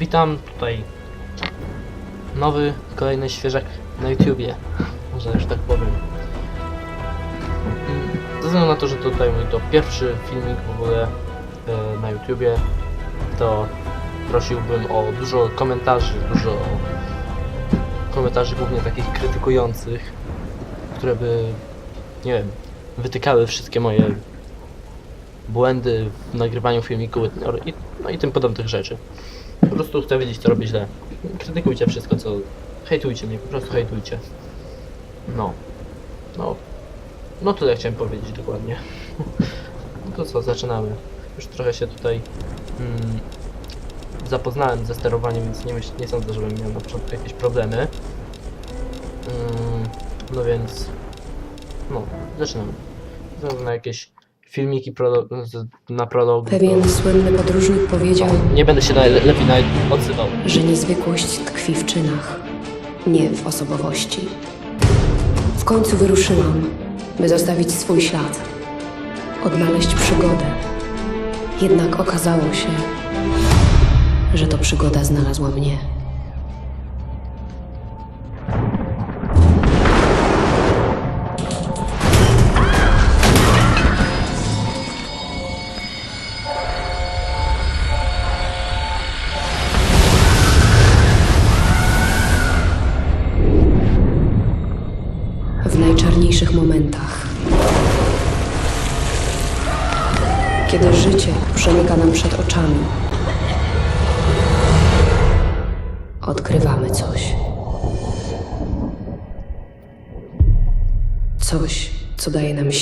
witam tutaj nowy, kolejny świeżak na YouTubie, może już tak powiem. Ze względu na to, że tutaj mój to pierwszy filmik w ogóle e, na YouTubie, to prosiłbym o dużo komentarzy, dużo komentarzy głównie takich krytykujących, które by, nie wiem, wytykały wszystkie moje błędy w nagrywaniu filmiku no i tym podobnych rzeczy. Prostu chcę wiedzieć, co robię źle. Krytykujcie wszystko, co... Hejtujcie mnie, po prostu hejtujcie. No. No. No tyle chciałem powiedzieć dokładnie. No to co, zaczynamy. Już trochę się tutaj mm, zapoznałem ze sterowaniem, więc nie, myśl, nie sądzę, żebym miał na początku jakieś problemy. Mm, no więc... No, zaczynamy. Na jakieś filmiki prolo- na prolog. Pewien słynny podróżnik powiedział, Nie będę się najle- lepiej nawet odzywał. że niezwykłość tkwi w czynach, nie w osobowości. W końcu wyruszyłam, by zostawić swój ślad, odnaleźć przygodę. Jednak okazało się, że to przygoda znalazła mnie.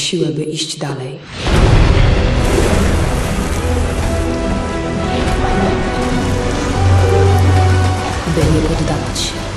Siłę, by iść dalej. By nie poddawać się.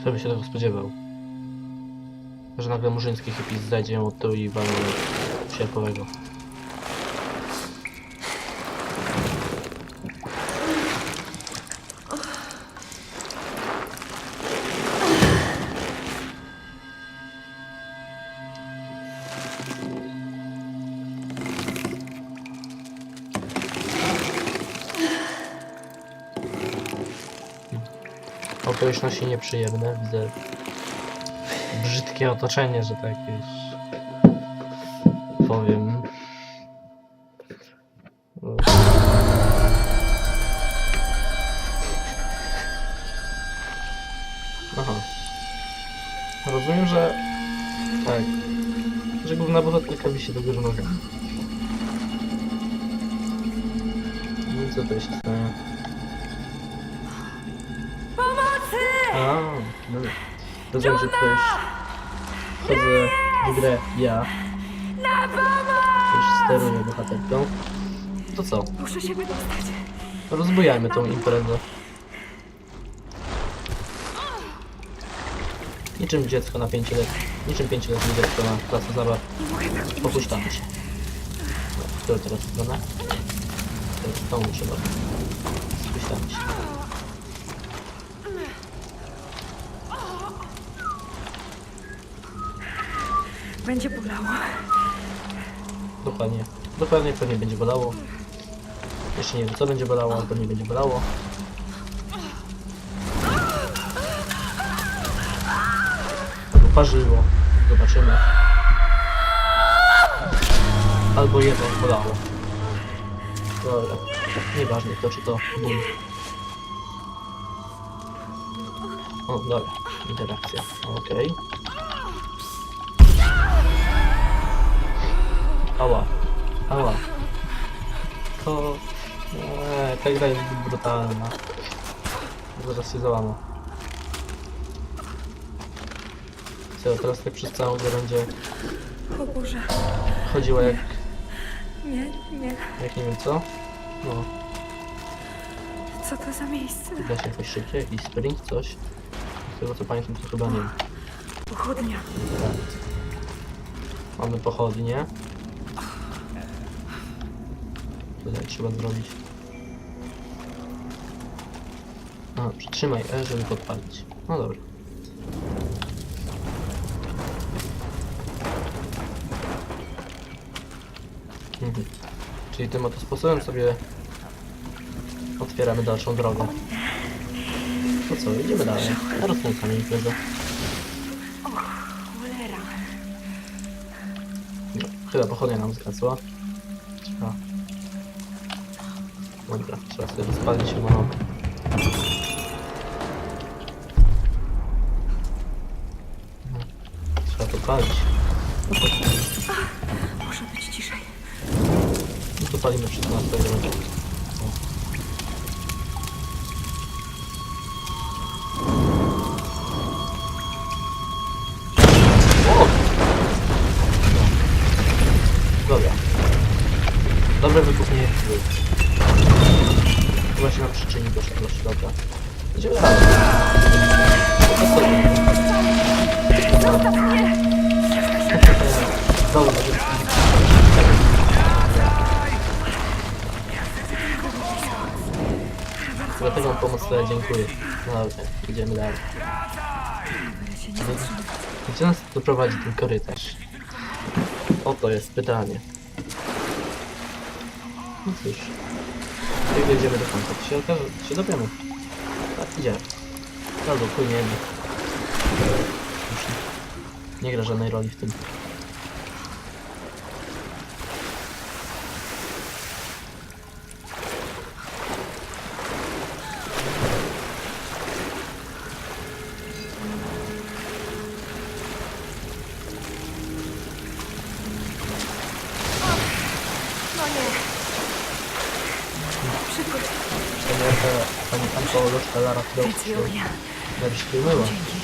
Kto by się tego spodziewał? Że nagle murzyński hipis zajdzie od tyłu i walnie sierpowego. Okoliczności nieprzyjemne, widzę brzydkie otoczenie, że tak już powiem. Aha. Rozumiem, że tak, że główna bohaterka wisi do góry nogami. No co to się A, no. Rozumiem, że już wchodzę w grę ja. Na! Już steruję bohaterką. To co? Muszę się wydostać. Rozbujajmy tą imprezę. Niczym dziecko na 5 lat. Niczym 5-letnie dziecko na klasę zabaw. Popuszczamy się. Które teraz? Teraz tą muszę robić. Spuściamy się. Będzie bolało. Dokładnie. Dokładnie pewnie będzie bolało. Jeszcze nie wiem co będzie bolało, ale pewnie będzie bolało. Albo parzyło. Zobaczymy. Albo jedno bolało. Dobra. Nieważne to czy to ból. O, dobra. Interakcja. Okej. Ała. Ała. To... Eee, ta gra jest brutalna. Zaraz się załamę. Co, teraz tak przez całą grę będzie O Boże. chodziła jak, Nie, nie. jak nie wiem co? No, Co to za miejsce? się jakoś szybciej, jakiś sprint, coś. Z tego co pamiętam to chyba nie wiem. Pochodnia. Mamy pochodnie. Tutaj trzeba zrobić. A, przytrzymaj E, żeby podpalić. No dobra. Mhm. Czyli tym oto sposobem sobie otwieramy dalszą drogę. To co, idziemy dalej. Rozkręcamy imprezę. Cholera. No, chyba pochodnia nam zgasła. Rozpalić chyba nowe. No, Trzeba to palić. Muszę być ciszej. no to palimy wszystko na swoje dziękuję. No dobra, idziemy dalej. Gdzie nas doprowadzi ten korytarz? Oto jest pytanie. No cóż. Jak dojdziemy do końca, to się okaże, się dowiemy. Tak, idziemy. Albo płyniemy. Nie gra żadnej roli w tym. Się Racjonia. nareszcie umyła. Dzięki.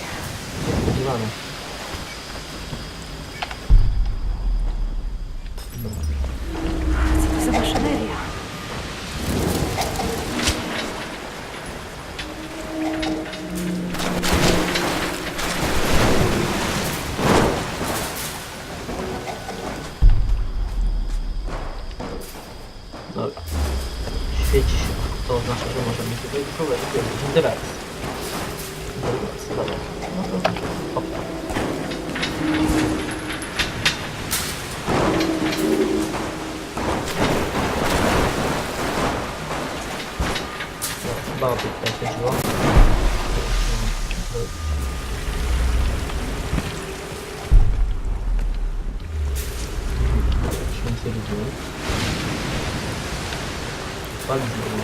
Palić mamy.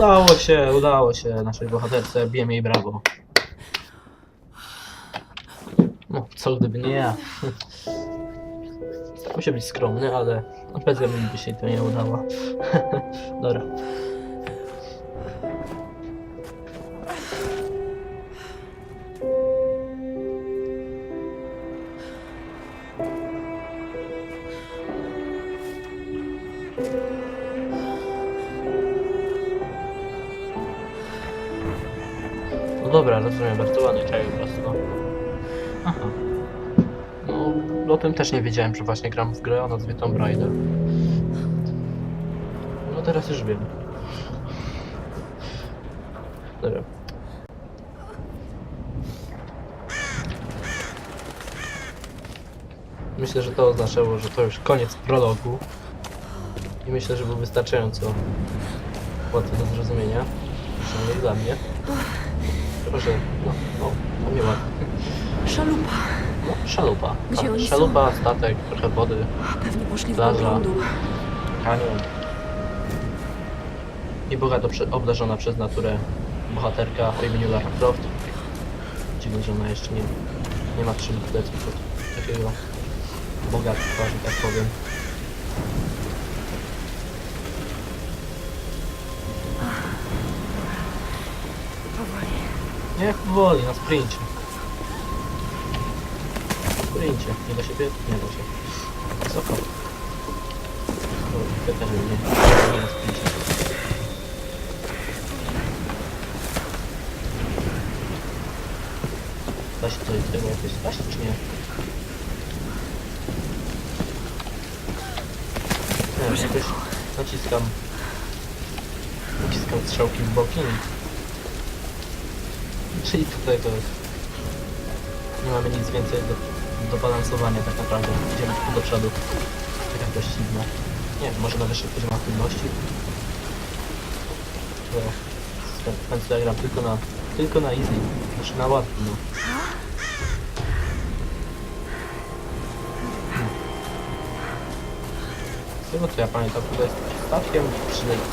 Udało się, udało się naszej bohaterce, bijemy jej brawo. No, co gdyby nie ja. Się być skromny, ale bez mnie by się to nie udało. Dobra. No dobra, rozumiem, bardzo ładny krajobraz, no. Aha. No, o tym też nie wiedziałem, że właśnie gram w grę o nazwie Tomb Raider. No teraz już wiem. Dobra. Myślę, że to oznaczało, że to już koniec prologu. I myślę, że był wystarczająco łatwy do zrozumienia. Przynajmniej dla mnie. Że no, no, dla mnie ładnie. Szalupa. No, szalupa. Gdzie A, oni są? szalupa, statek, trochę wody, Pewnie poszli w Plaża. bok lądu. kanion. I bogato obdarzona przez naturę bohaterka o imieniu Lara Croft. Dziwne, że ona jeszcze nie, nie ma trzy pleców od takiego bogactwa, że tak powiem. Nie, powoli, na sprincie. Na sprincie. Nie da się biec? Nie da się. Wysoko. To też nie, nie na sprincie. Da się coś z tego jakoś spaść, czy nie? Nie jakoś naciskam naciskam strzałki w boki Czyli tutaj to jest. Nie mamy nic więcej do, do balansowania tak naprawdę. Idziemy tylko do przodu. Tak jak dość dziwne. Nie wiem, może na wyższych poziomach trudności. Bo w końcu ja gram tylko na, tylko na easy. Znaczy na łatwo, no. Z tego co ja pamiętam, tutaj statkiem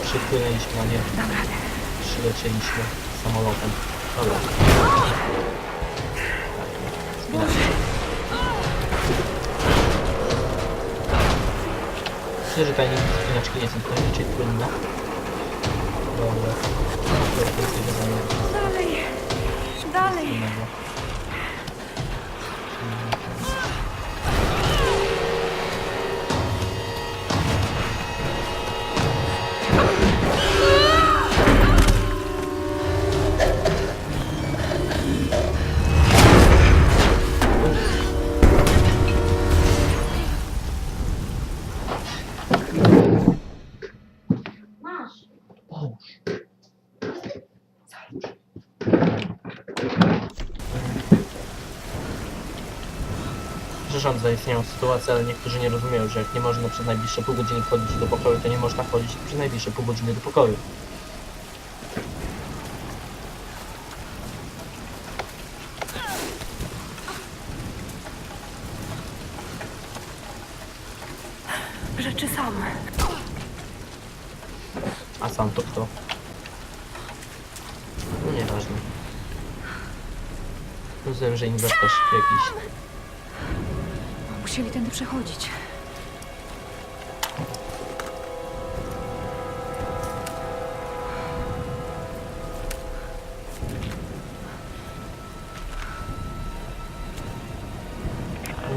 przypłynęliśmy na nie. Przylecieliśmy samolotem. Dobra. Myślę, że tajniki spinaczki nie są raczej płynne. Dobra. Dalej. Dalej. Przepraszam za istnieją sytuację, ale niektórzy nie rozumieją, że jak nie można przez najbliższe pół godziny wchodzić do pokoju, to nie można wchodzić przez najbliższe pół godziny do pokoju. Rzeczy sam. A sam to kto? No nieważne. Rozumiem, że inwestor jakiś musieli tędy przechodzić.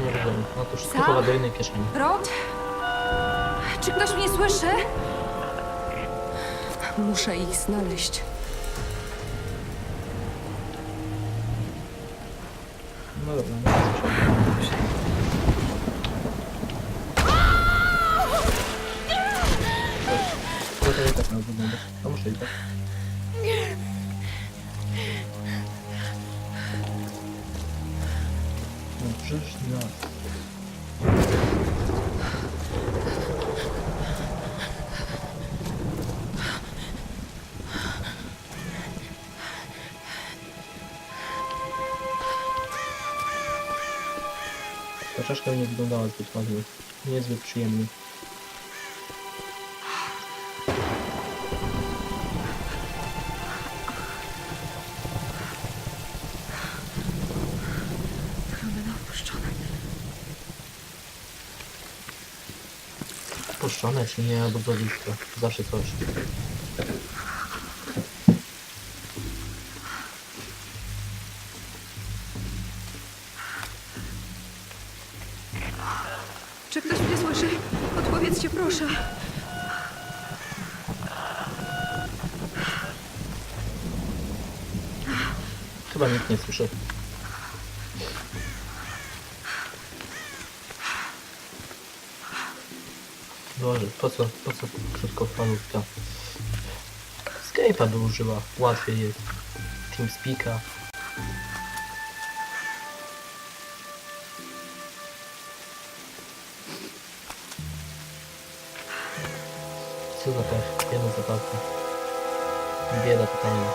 Nie do. Rod? Czy ktoś mnie słyszy? Muszę ich znaleźć. No dobra, no. Wyglądać. To muszę i tak. No przecież no. Ta czaszka nie wyglądała zbyt ładnie. Niezbyt przyjemnie. Puszczone czy nie, albo blisko. Zawsze coś. Czy ktoś mnie słyszy? Odpowiedzcie, proszę. Chyba nikt nie słyszy. Boże, po co, po co krótkofalówka? Skype'a by użyła, łatwiej jest. Teamspeaka. Co za pech, jedna zabawka. Bieda totalna.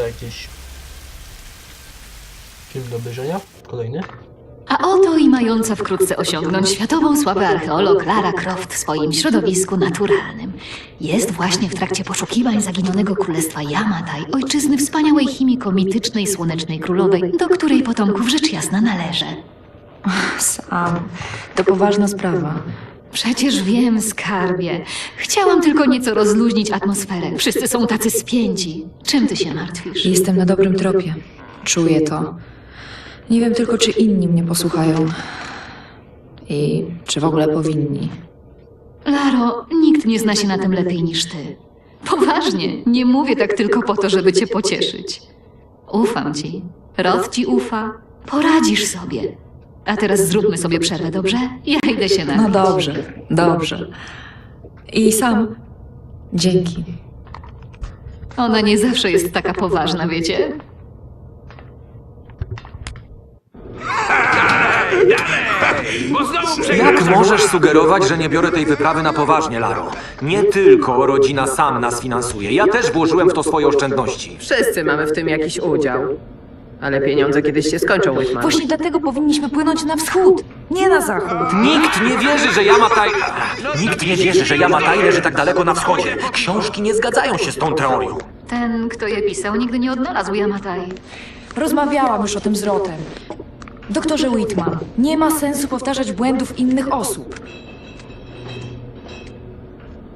Jakieś film do obejrzenia? Kolejny? A oto i mająca wkrótce osiągnąć światową sławę archeolog Lara Croft w swoim środowisku naturalnym. Jest właśnie w trakcie poszukiwań zaginionego królestwa Yamatai, ojczyzny wspaniałej chimiko mitycznej słonecznej królowej, do której potomków rzecz jasna należy. Sam, to poważna sprawa. Przecież wiem, skarbie. Chciałam tylko nieco rozluźnić atmosferę. Wszyscy są tacy spięci. Czym ty się martwisz? Jestem na dobrym tropie. Czuję to. Nie wiem tylko, czy inni mnie posłuchają. I czy w ogóle powinni. Laro, nikt nie zna się na tym lepiej niż ty. Poważnie, nie mówię tak tylko po to, żeby cię pocieszyć. Ufam ci. Rod ci ufa. Poradzisz sobie. A teraz zróbmy sobie przerwę, dobrze? Ja idę się napić. No dobrze, dobrze. I sam. Dzięki. Ona nie zawsze jest taka poważna, wiecie? Bo znowu Jak możesz sugerować, że nie biorę tej wyprawy na poważnie, Laro? Nie tylko rodzina sam nas finansuje. Ja też włożyłem w to swoje oszczędności. Wszyscy mamy w tym jakiś udział. Ale pieniądze kiedyś się skończą, Whitman. Właśnie dlatego powinniśmy płynąć na wschód, nie na zachód. Nikt nie wierzy, że Yamatai... Nikt nie wierzy, że Yamatai leży tak daleko na wschodzie. Książki nie zgadzają się z tą teorią. Ten, kto je pisał, nigdy nie odnalazł Yamatai. Rozmawiałam już o tym z Rotem. Doktorze Whitman, nie ma sensu powtarzać błędów innych osób.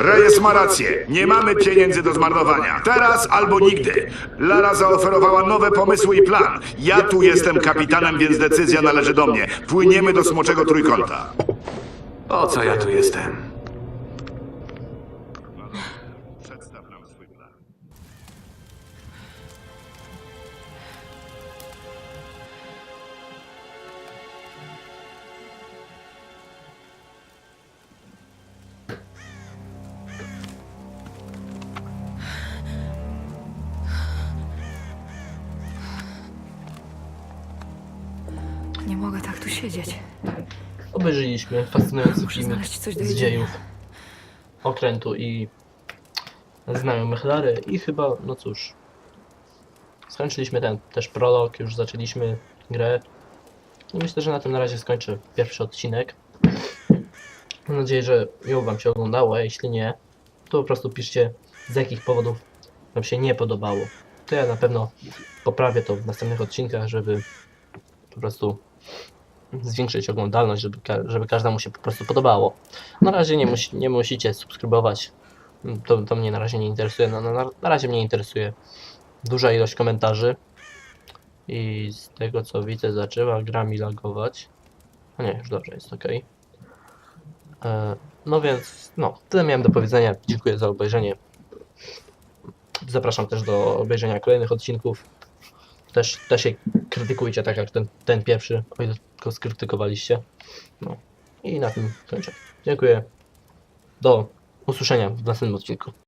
Reyes ma rację. Nie mamy pieniędzy do zmarnowania. Teraz albo nigdy. Lara zaoferowała nowe pomysły i plan. Ja tu jestem kapitanem, więc decyzja należy do mnie. Płyniemy do Smoczego Trójkąta. Po co ja tu jestem? Siedzieć. Obejrzeliśmy fascynujący Muszę film znaleźć coś do z dziejów okrętu i znajomych Lary i chyba, no cóż, skończyliśmy ten też prolog, już zaczęliśmy grę i myślę, że na tym na razie skończę pierwszy odcinek. Mam nadzieję, że miło Wam się oglądało, a jeśli nie, to po prostu piszcie z jakich powodów Wam się nie podobało. To ja na pewno poprawię to w następnych odcinkach, żeby po prostu zwiększyć oglądalność, żeby, ka- żeby każdemu się po prostu podobało. Na razie nie, musi, nie musicie subskrybować. To, to mnie na razie nie interesuje. No, na, na razie mnie interesuje duża ilość komentarzy. I z tego co widzę, zaczęła gra mi lagować. A nie, już dobrze, jest ok. No więc, no, tyle miałem do powiedzenia. Dziękuję za obejrzenie. Zapraszam też do obejrzenia kolejnych odcinków. Też, też się krytykujcie tak jak ten, ten pierwszy, o ile tylko skrytykowaliście. No i na tym kończę. Dziękuję. Do usłyszenia w następnym odcinku.